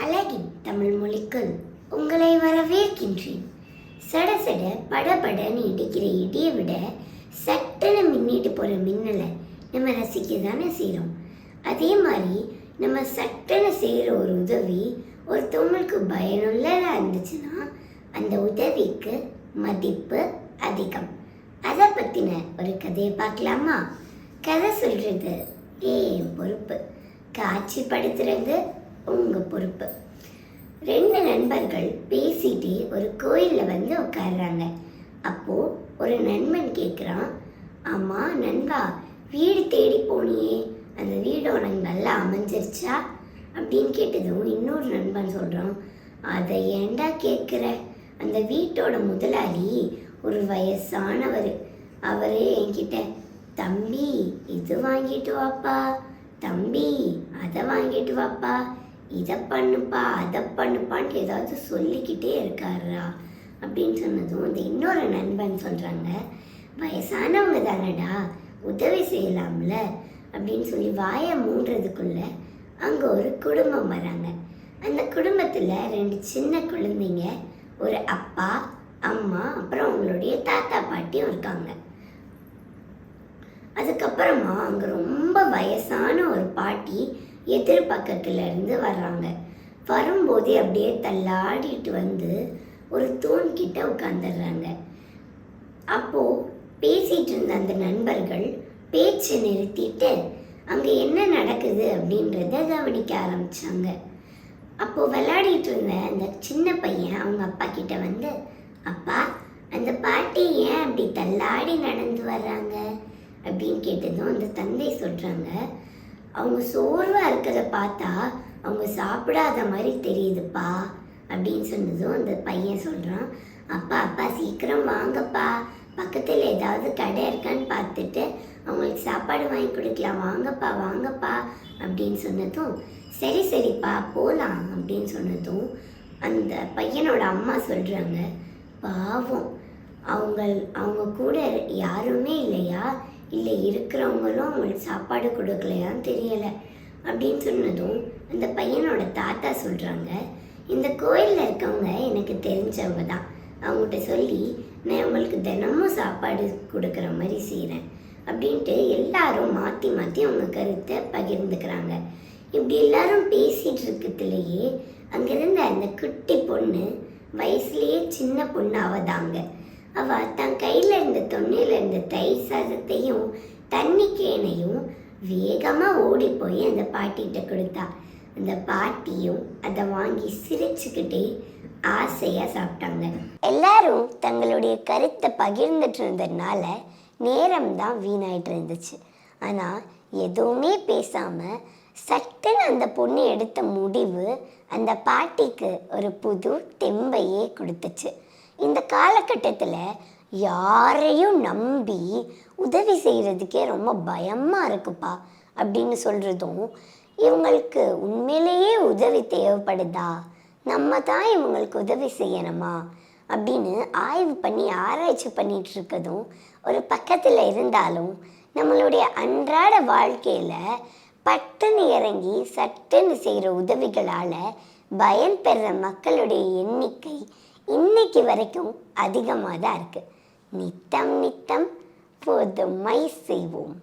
அழகின் தமிழ் மொழிக்குள் உங்களை வரவேற்கின்றேன். சட சட படபடன்னு இடிக்கிற இடியை விட சட்டன மின்னிட்டு போகிற மின்னலை நம்ம ரசிக்க தானே செய்கிறோம் அதே மாதிரி நம்ம சட்டன செய்கிற ஒரு உதவி ஒருத்தவங்களுக்கு பயனுள்ளதாக இருந்துச்சுன்னா அந்த உதவிக்கு மதிப்பு அதிகம். அதை பற்றின ஒரு கதையை பார்க்கலாமா? கதை சொல்கிறது ஏன் பொறுப்பு. காட்சிப்படுத்துறது உங்கள் பொறுப்பு. ரெண்டு நண்பர்கள் பேசிட்டு ஒரு கோயிலில் வந்து உட்காடுறாங்க அப்போது ஒரு நண்பன் கேட்குறான் அம்மா நண்பா வீடு தேடி போனியே. அந்த வீடு உனக்கு நல்லா அமைஞ்சிருச்சா? அப்படின்னு கேட்டதும் இன்னொரு நண்பன் சொல்கிறான் அதை ஏண்டா கேட்குற அந்த வீட்டோட முதலாளி ஒரு வயசானவர். அவரே என்கிட்ட தம்பி இது வாங்கிட்டு வாப்பா. தம்பி அதை வாங்கிட்டு வாப்பா. இதை பண்ணுப்பா அதை பண்ணுப்பான்ட்டு ஏதாவது சொல்லிக்கிட்டே இருக்காரா? அப்படின்னு சொன்னதும் இந்த இன்னொரு நண்பன் சொல்கிறாங்க வயசானவங்க தானடா உதவி செய்யலாம்ல? அப்படின்னு சொல்லி வாயை மூடுறதுக்குள்ள அங்கே ஒரு குடும்பம் வராங்க. அந்த குடும்பத்தில் ரெண்டு சின்ன குழந்தைங்க ஒரு அப்பா அம்மா அப்புறம் அவங்களுடைய தாத்தா பாட்டியும் இருக்காங்க. அதுக்கப்புறமா அங்கே ரொம்ப வயசான ஒரு பாட்டி எதிர் பக்கத்துலேருந்து வர்றாங்க. வரும்போதே அப்படியே தள்ளாடிட்டு வந்து ஒரு தூண் கிட்ட உட்காந்துடுறாங்க அப்போது பேசிகிட்டு இருந்த அந்த நண்பர்கள் பேச்சு நிறுத்திட்டு அங்கே என்ன நடக்குது? அப்படின்றத கவனிக்க ஆரம்பித்தாங்க அப்போது விளையாடிட்டு இருந்த அந்த சின்ன பையன் அவங்க அப்பா கிட்ட வந்து அப்பா அந்த பாட்டி ஏன் அப்படி தள்ளாடி நடந்து வர்றாங்க? அப்படின்னு கேட்டதும் அந்த தந்தை சொல்கிறாங்க அவங்க சோர்வாக இருக்கிறத பார்த்தா அவங்க சாப்பிடாத மாதிரி தெரியுதுப்பா அப்படின்னு சொன்னதும் அந்த பையன் சொல்கிறான் அப்பா அப்பா சீக்கிரம் வாங்கப்பா. பக்கத்தில் ஏதாவது கடை இருக்கான்னு பார்த்துட்டு அவங்களுக்கு சாப்பாடு வாங்கி கொடுக்கலாம். வாங்கப்பா வாங்கப்பா அப்படின்னு சொன்னதும் சரி சரிப்பா போகலாம் அப்படின்னு சொன்னதும் அந்த பையனோட அம்மா சொல்கிறாங்க பாவம். அவங்க அவங்க கூட யாருமே இல்லையா? இல்லை இருக்கிறவங்களும் அவங்களுக்கு சாப்பாடு கொடுக்கலையான்னு தெரியலை அப்படின்னு சொன்னதும் அந்த பையனோட தாத்தா சொல்கிறாங்க இந்த கோயிலில் இருக்கவங்க எனக்கு தெரிஞ்சவங்க தான். அவங்ககிட்ட சொல்லி நான் அவங்களுக்கு தினமும் சாப்பாடு கொடுக்குற மாதிரி செய்கிறேன் அப்படின்ட்டு எல்லாரும் மாற்றி மாற்றி அவங்க கருத்தை பகிர்ந்துக்கிறாங்க. இப்படி எல்லாரும் பேசிகிட்டு இருக்கிறதுலையே அங்கிருந்த அந்த குட்டி பொண்ணு வயசுலேயே சின்ன பொண்ணு அவதாங்க அவ தன் கையில் இருந்த தொண்ணியில் இருந்த தயிர் சாதத்தையும் தண்ணி கேனையும் வேகமாக ஓடி போய் அந்த பாட்டிகிட்ட கொடுத்தா. அந்த பாட்டியும் அதை வாங்கி சிரிச்சுக்கிட்டே ஆசையாக சாப்பிட்டாங்க. எல்லாரும் தங்களுடைய கருத்தை பகிர்ந்துட்டு இருந்ததுனால நேரம் தான் வீணாயிட்டு இருந்துச்சு. ஆனால் எதுவுமே பேசாமல் சட்டுன்னு அந்த பொண்ணு எடுத்த முடிவு அந்த பாட்டிக்கு ஒரு புது தெம்பையே கொடுத்துச்சு. இந்த காலகட்டத்தில் யாரையும் நம்பி உதவி செய்கிறதுக்கே ரொம்ப பயமாக இருக்குப்பா அப்படின்னு சொல்கிறதும் இவங்களுக்கு உண்மையிலேயே உதவி தேவைப்படுதா? நம்ம தான் இவங்களுக்கு உதவி செய்யணுமா? அப்படின்னு ஆய்வு பண்ணி ஆராய்ச்சி பண்ணிகிட்டு இருக்கதும் ஒரு பக்கத்தில் இருந்தாலும் நம்மளுடைய அன்றாட வாழ்க்கையில் பட்டுன்னு இறங்கி சட்டுன்னு செய்கிற உதவிகளால் பயன்பெறுற மக்களுடைய எண்ணிக்கை இன்னைக்கு வரைக்கும் அதிகமாக தான் இருக்குது நித்தம் நித்தம் பொதுமை செய்வோம்.